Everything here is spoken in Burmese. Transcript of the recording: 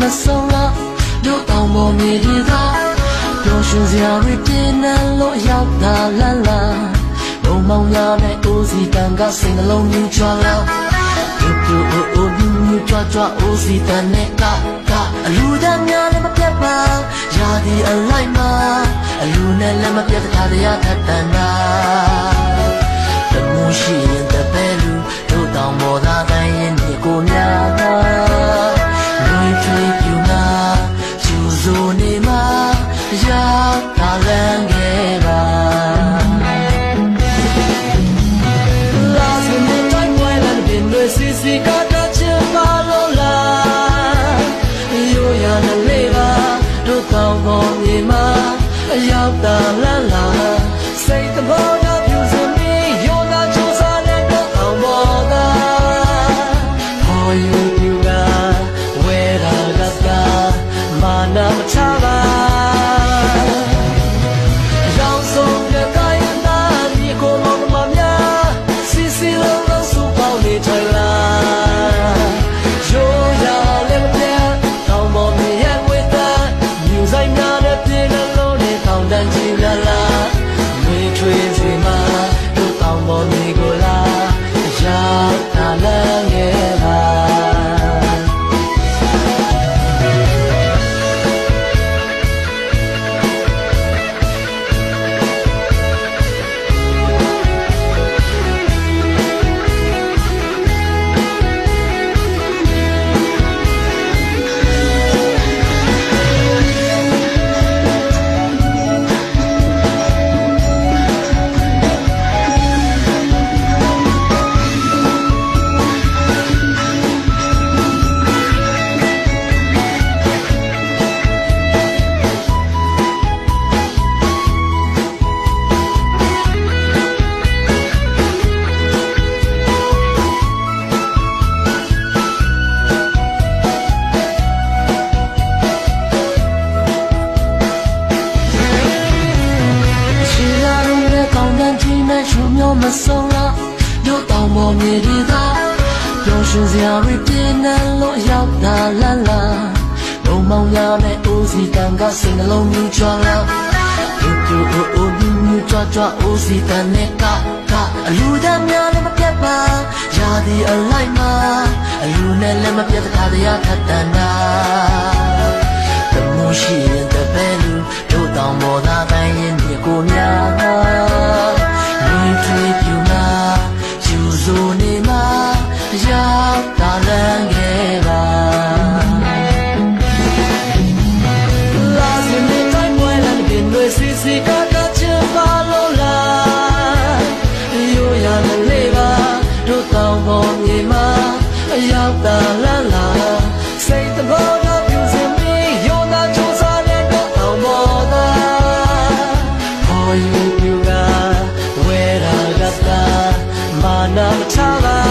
မျိုးမဆုံးလားတို့တောင်ပေါ်မြေဒီသာပျော်ရွှင်စရာတွေပြင်းနှံလို့ရောက်တာလန်းလာဘုံမောင်ရတဲ့ဦးစီတန်ကစိတ်နှလုံးမြူချလာပြူပြူအိုအိုမြူမြူကြွကြွဦးစီတန်နဲ့ကကအလူတန်းများလည်းမပြတ်ပါရာဒီအလိုက်မှာအလူနဲ့လည်းမပြတ်တာတရားထပ်တန်တာတမှုရှိရင်တပဲလူတို့တောင်ပေါ်သားတိုင်းရင်ဒီကိုများ တို့တောင်ပေါ်မြေမှာရောက်တာလန်းလာစိတ်တဘော ရောက် နဲ့ရှုံမျိုးမဆုံးလားတို့တောင်ပေါ်မြေတွေသာပျော်ရွှင်စရာတွေပြင်းနှံလို့ရောက်တာလန်းလာဘုံမောင်ရတဲ့ဦးစီတန်ကစိတ်နှလုံးမြူချလာပြူပြူအိုအိုမြူမြူကြွကြွဦးစီတန်နဲ့ကက ပေါ်မြေမှာအရောက်တာလန်းလာစိတ်တဘောတော့ပြူစင်ပြီးရောနာချိုးစားတဲ့တော့အောင်ပေါ်သာခေါ်ယူပြူတာဝဲတာကတာမာနာထားပါ